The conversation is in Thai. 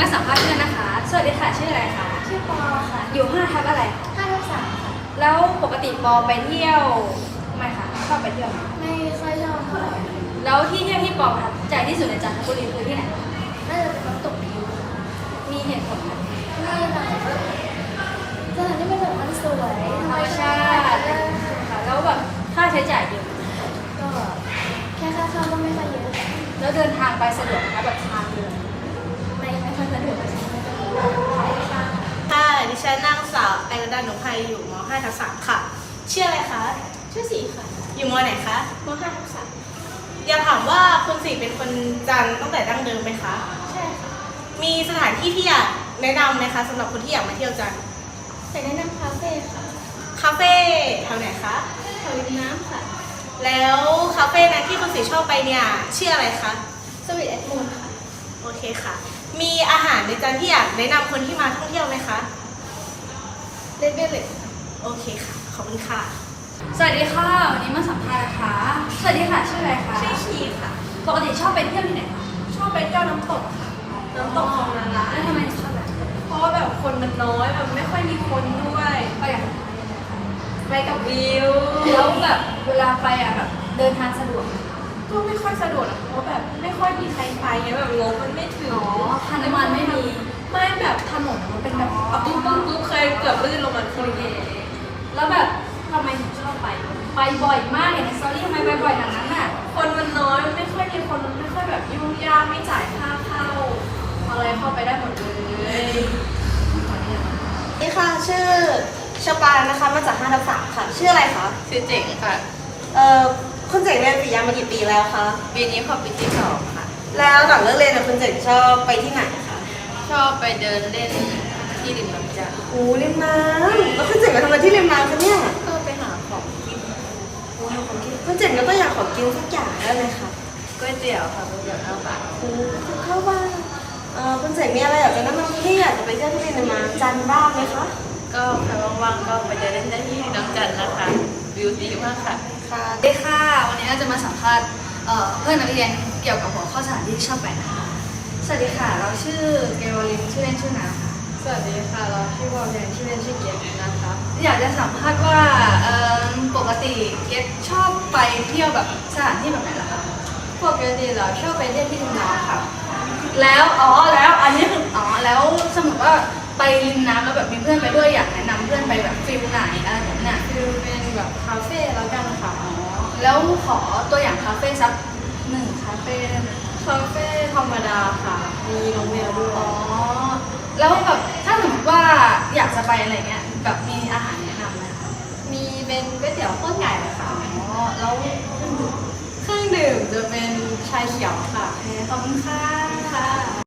มาสัมภาษณ์เพื่อนนะคะ สวัสดีค่ะ ชื่ออะไรคะ ชื่อปอค่ะ อยู่ห้าทับอะไรคะห้าทับสามค่ะ แล้วปกติปอไปเที่ยวไหมคะ ชอบไปเที่ยวไหมไม่ค่อยชอบเท่าไหร่แล้วที่เที่ยวที่ปอประทับใจที่สุดในจันทบุรีคือที่ไหนน่าจะเป็นน้ำตกผิวค่ะมีเหตุผลไหมไม่ค่ะสถานที่เป็นแบบมันสวยธรธรรรมมชาชาติติค่ะแล้วแบบค่าใช้จ่ายเยอะไหมก็แค่ค่าเข้าก็ไม่ค่อยเยอะค่ะแล้วเดินทางไปสะดวกไหมคะแบบทางเดินไม่ไม่ ค่อยสะดวกไม่ค่อยสะดวกค่ะ ดิฉันนางสาวแองดาหนุภัยอยู่ม .5 ทับ3ค่ะ ชื่ออะไรคะ ชื่อสีค่ะอยู่มไหนคะมห้าทับสามอยากถามว่าคุณสีเป็นคนจันทร์ตั้งแต่ดั้งเดิมไหมคะ ใช่ค่ะ มีสถานที่ที่อยากแนะนำไหมคะสำหรับคนที่อยากมาเที่ยวจันทร์แต่แนะนำคาเฟ่ค่ะ คาเฟ่แถวไหนคะแถวริมน้ำค่ะ แล้วคาเฟ่นั้นที่คุณสีชอบไปเนี่ยชื่ออะไรคะ สวีทแอดมูนค่ะ โอเคค่ะ มีอาหารในจันทร์ที่อยากแนะนำคนที่มาท่องเที่ยวไหมคะเลเบลเล็กโอเคค่ะ ขอบคุณค่ะ สวัสดีค่ะ วันนี้มาสัมภาษณ์นะคะ สวัสดีค่ะ ชื่ออะไรคะชื่อชีค่ะ ปกติชอบไปเที่ยวที่ไหนคะชอบไปเที่ยวน้ำตกค่ะ น้ำตกของนาราแล้วทำไมถึงชอบแบบนี้เพราะว่าแบบคนมันน้อยแบบไม่ค่อยมีคนด้วย ไปกับใครยังไงคะไปกับวิว แล้วแบบเวลาไปอะแบบเดินทางสะดวกไหม ก็ไม่ค่อยสะดวกนะเพราะแบบไม่ค่อยมีใครไปไงแบบงบมันไม่ถึงอ๋อคันน้ำมันไม่มีไม่แบบถนนมันเป็นแบบปุ๊บปุ๊บปุ๊บเคยเกือบลื่นลงมาทีโอเคแล้วแบบทำไมถึงชอบไป ไปบ่อยมากเห็นในสตอรี่ทำไมไปบ่อยขนาดนั้นน่ะคนมันน้อยมันไม่ค่อยมีคนมันไม่ค่อยแบบยุ่งยากไม่จ่ายค่าเข้าอะไรเข้าไปได้หมดเลยนี่ค่ะชื่อชปานนะคะมาจาก5ทับ3ค่ะ ชื่ออะไรคะชื่อเจ๋งค่ะเอ่อ คุณเจ๋งเรียนปริญญามากี่ปีแล้วคะ ปีนี้ขอปีที่สองค่ะ แล้วหลังเลิกเรียนเนี่ยคุณเจ๋งชอบไปที่ไหนคะ ชอบไปเดินเล่นที่ริมน้ำจันทร์โอ้ริมน้ำแล้วคุณเจ๋งไปทำอะไรที่ริมน้ำคะเนี่ยก็ไปหาของกินโอ้ยของกินคุณเจ๋งก็ต้องอยากขอกินสักอย่างได้ไหมคะก๋วยเตี๋ยวค่ะก๋วยเตี๋ยวน้ำปลาโอ้เข้าบ้านเอ่อคุณเจ๋งมีอะไรอยากจะแนะนำที่อยากจะไปเที่ยวที่ริมน้ำจันทร์บ้างไหมคะ ก็ใครว่างๆก็ไปเดินเล่นได้ที่น้ำจันทร์นะคะ วิวดีมากค่ะ ค่ะสวัสดีค่ะ วันนี้เราจะมาสัมภาษณ์เอ่อเพื่อนนักเรียนเกี่ยวกับหัวข้อสถานที่ที่ชอบไปนะคะ สวัสดีค่ะ เราชื่อเกวลินชื่อเล่นชื่อน้ำค่ะ สวัสดีค่ะ เราชื่อวอลแดนชื่อเล่นชื่อเกียรตินะคะ อยากจะสัมภาษณ์ว่าเอิ่มปกติเกดชอบไปเที่ยวแบบสถานที่แบบไหนล่ะคะปกติเราชอบไปเล่นที่ริมน้ำค่ะ แล้วอ๋อแล้วอันนี้คืออ๋อแล้วสมมติว่าไปริมน้ำแล้วแบบมีเพื่อนไปด้วยอยากแนะนำเพื่อนไปแบบฟิลไหนอะไรแบบเนี้ยคือเป็นแบบคาเฟ่แล้วกันค่ะอ๋อ แล้วขอตัวอย่างคาเฟ่สักหนึ่งคาเฟ่ได้ไหมคาเฟ่ธรรมดาค่ะ มีน้องแมวด้วยอ๋อ แล้วแบบถ้าสมมติว่าอยากจะไปอะไรเงี้ยแบบมีอาหารแนะนำไหมคะมีเป็นก๋วยเตี๋ยวโคตรใหญ่เลยค่ะ อ๋อ แล้วเครื่องดื่มเครื่องดื่มจะเป็นชาเขียวค่ะ ขอบคุณค่ะค่ะ